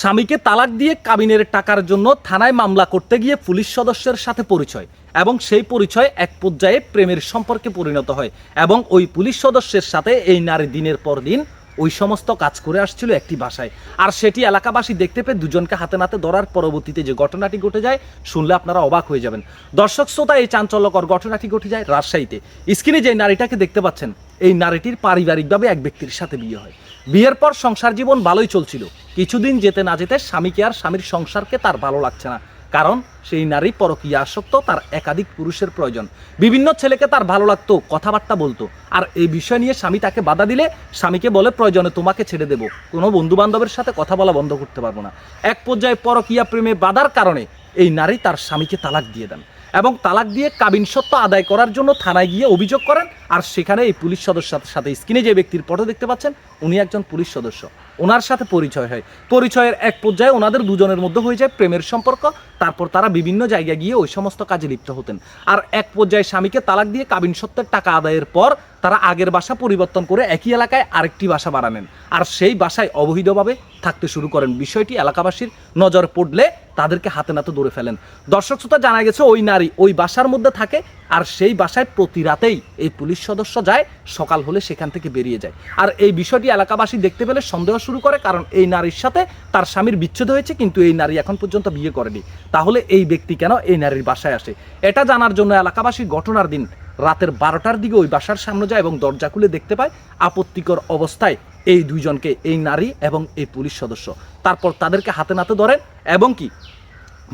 স্বামীকে তালাক দিয়ে কাবিনের টাকার জন্য থানায় মামলা করতে গিয়ে পুলিশ সদস্যের সাথে পরিচয় এবং সেই পরিচয় এক পর্যায়ে প্রেমের সম্পর্কে পরিণত হয় এবং ওই পুলিশ সদস্যের সাথে এই নারী দিনের পর দিন ওই সমস্ত কাজ করে আসছিল একটি বাসায়। আর সেটি এলাকাবাসী দেখতে পেয়ে দুজনকে হাতে নাতে ধরার পরবর্তীতে যে ঘটনাটি ঘটে যায়, শুনলে আপনারা অবাক হয়ে যাবেন। দর্শক, শ্রোতা, এই চাঞ্চল্যকর ঘটনাটি ঘটে যায় রাজশাহীতে। স্ক্রিনে যে নারীটাকে দেখতে পাচ্ছেন, এই নারীটির পারিবারিকভাবে এক ব্যক্তির সাথে বিয়ে হয়। বিয়ের পর সংসার জীবন ভালোই চলছিল। কিছুদিন যেতে না যেতে স্বামীকে আর স্বামীর সংসারকে তার ভালো লাগছে না। কারণ সেই নারী পরকীয়া আসক্ত, তার একাধিক পুরুষের প্রয়োজন। বিভিন্ন ছেলেকে তার ভালো লাগতো, কথাবার্তা বলতো। আর এই বিষয় নিয়ে স্বামী তাকে বাধা দিলে স্বামীকে বলে, প্রয়োজনে তোমাকে ছেড়ে দেবো। কোনো বন্ধু বান্ধবের সাথে কথা বলা বন্ধ করতে পারব না। এক পর্যায়ে পরকীয়া প্রেমে বাধার কারণে এই নারী তার স্বামীকে তালাক দিয়ে দেন এবং তালাক দিয়ে কাবিন সত্য আদায় করার জন্য থানায় গিয়ে অভিযোগ করেন। আর সেখানে এই পুলিশ সদস্যের সাথে স্ক্রিনে যে ব্যক্তির ফটো দেখতে পাচ্ছেন, উনি একজন পুলিশ সদস্য। ওনার সাথে পরিচয় হয়। পরিচয়ের এক পর্যায়ে ওনাদের দুজনের মধ্যে হয়ে যায় প্রেমের সম্পর্ক, তারপর তারা বিভিন্ন জায়গায় গিয়ে ওই সমস্ত কাজে লিপ্ত হতেন। আর এক পর্যায়ে স্বামীকে তালাক দিয়ে কাবিন সত্ত্বের টাকা আদায়ের পর তারা আগের বাসা পরিবর্তন করে একই এলাকায় আরেকটি বাসা বাড়ানেন আর সেই বাসায় অবৈধভাবে থাকতে শুরু করেন। বিষয়টি এলাকাবাসীর নজর পড়লে তাদেরকে হাতে নাতে ধরে ফেলেন। দর্শক শ্রোতা, জানা গেছে ওই নারী ওই বাসার মধ্যে থাকে আর সেই বাসায় প্রতি রাতেই এই পুলিশ সদস্য যায়, সকাল হলে সেখান থেকে বেরিয়ে যায়। আর এই বিষয়টি এলাকাবাসী দেখতে পেলে সন্দেহ শুরু করে, কারণ এই নারীর সাথে তার স্বামীর বিচ্ছেদ হয়েছে, কিন্তু এই নারী এখন পর্যন্ত বিয়ে করেনি। তাহলে এই ব্যক্তি কেন এই নারীর বাসায় আসে? এটা জানার জন্য এলাকাবাসী ঘটনার দিন রাতের বারোটার দিকে ওই বাসার সামনে যায় এবং দরজা খুলে দেখতে পায় আপত্তিকর অবস্থায় এই দুইজনকে, এই নারী এবং এই পুলিশ সদস্য। তারপর তাদেরকে হাতে নাতে ধরেন এবং কি,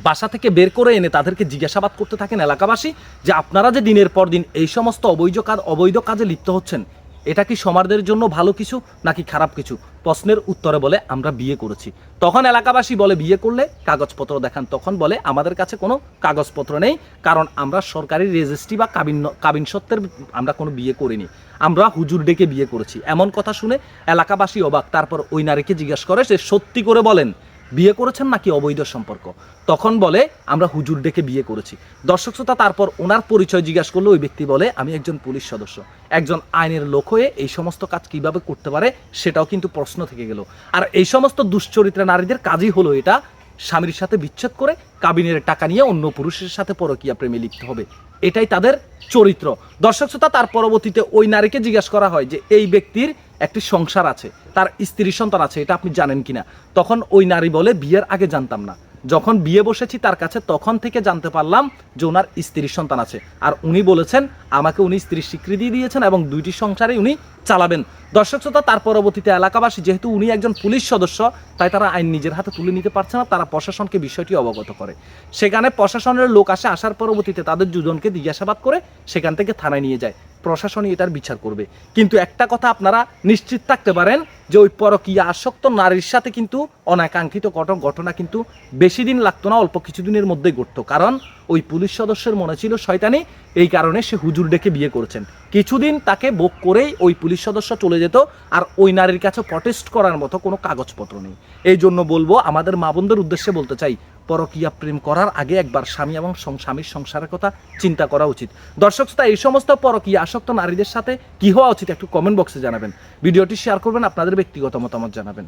বাসা থেকে বের করে এনে তাদেরকে জিজ্ঞাসাবাদ করতে থাকেন এলাকাবাসী যে আপনারা যে দিনের পর দিন এই সমস্ত অবৈধ কাজ, অবৈধ কাজে লিপ্ত হচ্ছেন এটা কি সমাজের জন্য ভালো কিছু নাকি খারাপ কিছু? প্রশ্নের উত্তরে বলে আমরা বিয়ে করেছি। তখন এলাকাবাসী বলে বিয়ে করলে কাগজপত্র দেখান। তখন বলে আমাদের কাছে কোনো কাগজপত্র নেই, কারণ আমরা সরকারি রেজিস্ট্রি বা কাবিন কাবিন সত্ত্বের আমরা কোনো বিয়ে করিনি। আমরা হুজুর ডেকে বিয়ে করেছি। এমন কথা শুনে এলাকাবাসী অবাক। তারপর ওই নারীকে জিজ্ঞাসা করে, সে সত্যি করে বলেন বিয়ে করেছেন নাকি অবৈধ সম্পর্ক? তখন বলে, আমরা হুজুর ডেকে বিয়ে করেছি। দর্শক শ্রোতা, তারপর ওনার পরিচয় জিজ্ঞাসা করলে, ওই ব্যক্তি বলে, আমি একজন পুলিশ সদস্য। একজন আইনের লোক হয়ে এই সমস্ত কাজ কীভাবে করতে পারে সেটাও কিন্তু প্রশ্ন থেকে গেল। আর এই সমস্ত দুশ্চরিত্রা নারীদের কাজই হলো এটা, স্বামীর সাথে বিচ্ছেদ করে কাবিনের টাকা নিয়ে অন্য পুরুষের সাথে পরকীয়া প্রেমে লিপ্ত হবে। এটাই তাদের চরিত্র। দর্শক শ্রোতা, তার পরবর্তীতে ওই নারীকে জিজ্ঞাসা করা হয় যে, এই ব্যক্তির একটি সংসার আছে, তার স্ত্রী সন্তান আছে, এটা আপনি জানেন কিনা? তখন ওই নারী বলে, বিয়ের আগে জানতাম না। যখন বিয়ে বসেছি তার কাছে তখন থেকে জানতে পারলাম যে ওনার স্ত্রীর সন্তান আছে। আর উনি বলেছেন আমাকে উনি স্ত্রীর স্বীকৃতি দিয়েছেন এবং দুইটি সংসারে উনি চালাবেন। দর্শক শ্রোতা, তার পরবর্তীতে এলাকাবাসী, যেহেতু উনি একজন পুলিশ সদস্য, তাই তারা আইন নিজের হাতে তুলে নিতে পারছে না, তারা প্রশাসনকে বিষয়টি অবগত করে। সেখানে প্রশাসনের লোক আসে, আসার পরবর্তীতে তাদের দুজনকে জিজ্ঞাসাবাদ করে সেখান থেকে থানায় নিয়ে যায়। প্রশাসনই এটার বিচার করবে। কিন্তু একটা কথা আপনারা নিশ্চিত থাকতে পারেন যে ওই পরকীয়া আসক্ত নারীর সাথে কিন্তু অনাকাঙ্ক্ষিত ঘটন ঘটনা কিন্তু বেশি দিন লাগতো না, অল্প কিছুদিনের মধ্যেই ঘটতো। কারণ ওই পুলিশ সদস্যের মনে ছিল, শয়তানি! এই কারণে সে হুজুর ডেকে বিয়ে করেছেন। কিছুদিন তাকে বোক করেই ওই পুলিশ সদস্য চলে যেত আর ওই নারীর কাছে প্রটেস্ট করার মতো কোনো কাগজপত্র নেই। এই জন্য বলব, আমাদের মা বোনদের উদ্দেশ্যে বলতে চাই, পরকীয়া প্রেম করার আগে একবার স্বামী এবং স্বামীর সংসারের কথা চিন্তা করা উচিত। দর্শক শ্রোতা, এই সমস্ত পরকীয়া, আসক্ত নারীদের সাথে কি হওয়া উচিত একটু কমেন্ট বক্সে জানাবেন। ভিডিওটি শেয়ার করবেন, আপনাদের ব্যক্তিগত মতামত জানাবেন।